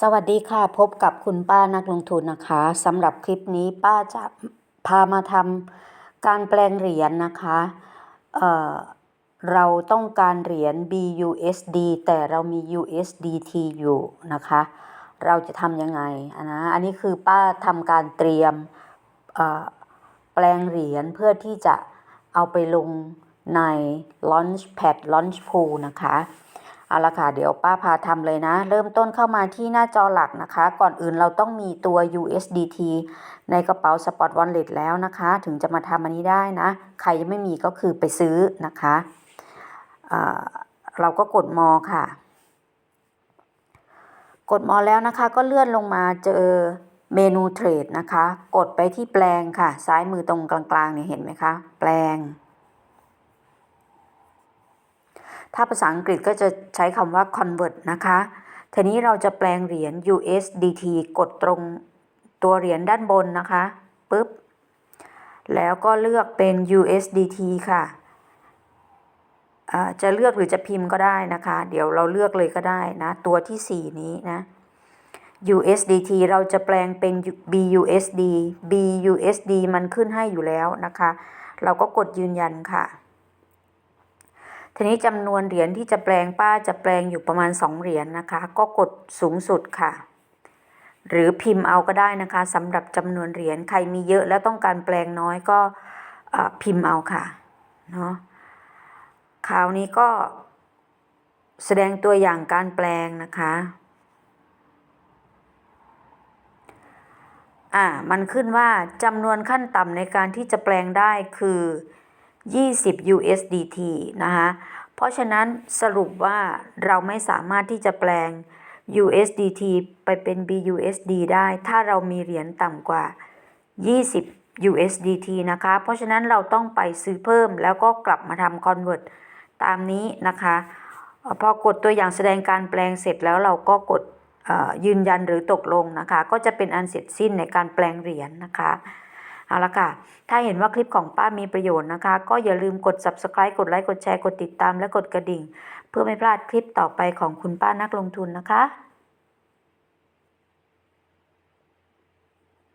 สวัสดีค่ะพบกับคุณป้านักลงทุนนะคะสำหรับคลิปนี้ป้าจะพามาทำการแปลงเหรียญนะคะเเราต้องการเหรียญ BUSD แต่เรามี USDT อยู่นะคะ เราจะทำยังไงอะนะอันนี้คือป้าทำการเตรียมแปลงเหรียญเพื่อที่จะเอาไปลงใน Launchpad Launchpool นะคะ เอาละค่ะเดี๋ยวป้าพาทำเลยนะ เริ่มต้นเข้ามาที่หน้าจอหลักนะคะ ก่อนอื่นเราต้องมีตัว USDT ในกระเป๋า Spot Wallet แล้วนะคะ ถึงจะมาทำอันนี้ได้นะ ใครยังไม่มีก็คือไปซื้อนะคะอ่าเราก็กดมอค่ะ กดมอแล้วนะคะ ก็เลื่อนลงมาเจอเมนูเทรดนะคะ กดไปที่แปลงค่ะ ซ้ายมือตรงกลางๆเนี่ยเห็นไหมคะ แปลง ถ้าภาษาอังกฤษก็จะใช้คำว่า convert นะคะ ทีนี้เราจะแปลงเหรียญ USDT กดตรงตัวเหรียญด้านบนนะคะปุ๊บ แล้วก็เลือกเป็น USDT ค่ะอ่าจะเลือกหรือจะพิมพ์ก็ได้นะคะ เดี๋ยวเราเลือกเลยก็ได้นะ ตัวที่ 4 นี้นะ USDT เราจะแปลงเป็น BUSD BUSD มันขึ้นให้อยู่แล้วนะคะ เราก็กดยืนยันค่ะ ทีนี้จำนวนเหรียญที่จะแปลงป้าจะแปลงอยู่ประมาณ 2 เหรียญนะคะ ก็กดสูงสุดค่ะ หรือพิมพ์เอาก็ได้นะคะสำหรับจำนวนเหรียญใครมีเยอะแล้วต้องการแปลงน้อยก็พิมพ์เอาค่ะเนาะคราวนี้ก็แสดงตัวอย่างการแปลงนะคะอ่ามันขึ้นว่าจำนวนขั้นต่ำในการที่จะแปลงได้คือ 20 USDT นะคะเพราะฉะนั้นสรุปว่าเราไม่สามารถที่จะแปลง USDT ไปเป็น BUSD ได้ ถ้าเรามีเหรียญต่ำกว่า 20 USDT นะคะ เพราะฉะนั้นเราต้องไปซื้อเพิ่มแล้วก็กลับมาทำ Convert ตามนี้นะคะ พอกดตัวอย่างแสดงการแปลงเสร็จแล้วเราก็กดยืนยันหรือตกลงนะคะ ก็จะเป็นอันเสร็จสิ้นในการแปลงเหรียญนะคะ เอาละค่ะ ถ้าเห็นว่าคลิปของป้ามีประโยชน์นะคะ ก็อย่าลืมกด subscribe กดไลค์ กดแชร์ กดติดตาม และกดกระดิ่ง เพื่อไม่พลาดคลิปต่อไปของคุณป้านักลงทุนนะคะ